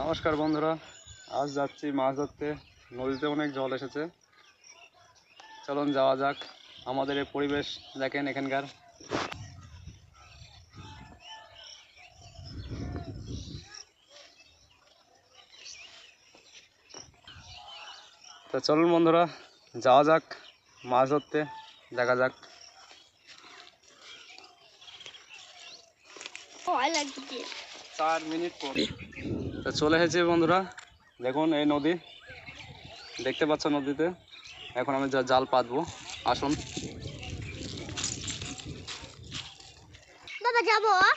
নমস্কার বন্ধুরা আজ যাচ্ছি মাছ ধরতে। নদীতে অনেক জল এসেছে। চলুন যাওয়া যাক। আমাদের এই পরিবেশ দেখেন এখানকার। তো চলুন বন্ধুরা যাওয়া যাক মাছ ধরতে দেখা যাক। চার মিনিট পর। তো চলে এসেছি বন্ধুরা। দেখুন এই নদী। দেখতে পাচ্ছ নদীতে? এখন আমি যা জাল পাতবো। আসুন। বাবা যাব? আর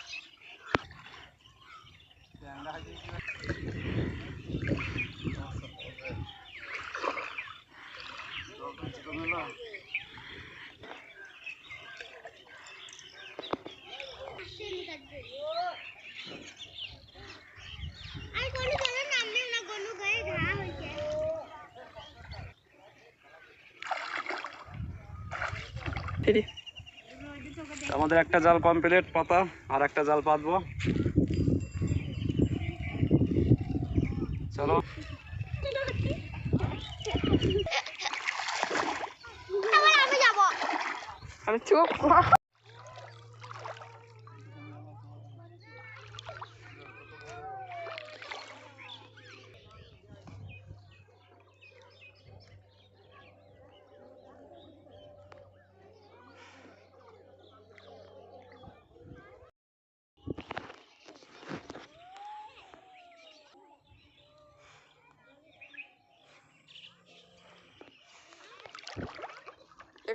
আমাদের একটা জাল কমপ্লিট পাতা আর একটা জাল পাতবো। চলো। আমি চুপ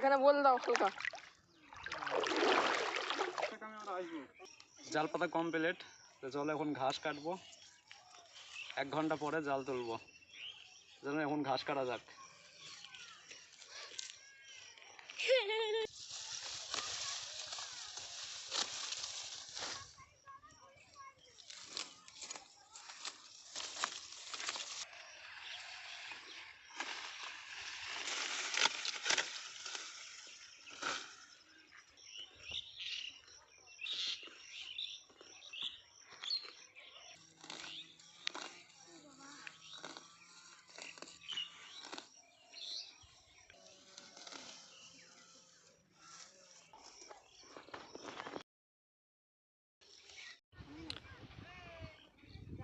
এখানে বল দাও হালকা। জাল পাতা কমপ্লিট তো চলো এখন ঘাস কাটবো। এক ঘণ্টা পরে জাল তুলবো। যেন এখন ঘাস কাটা যাক।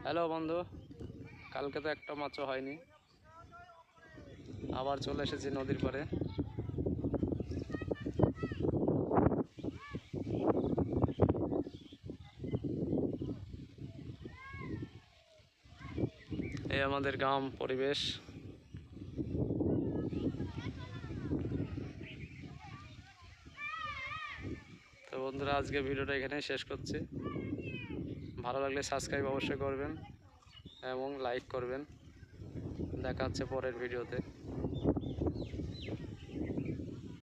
হ্যালো বন্ধু, কালকে তো একটা মাছও হয়নি। আবার চলে এসেছি নদীর পাড়ে। এই আমাদের গ্রাম পরিবেশ। তো বন্ধুরা, আজকে ভিডিওটা এখানেই শেষ করছি। ভালো লাগলে সাবস্ক্রাইব অবশ্যই করবেন এবং লাইক করবেন। দেখা হচ্ছে পরের ভিডিওতে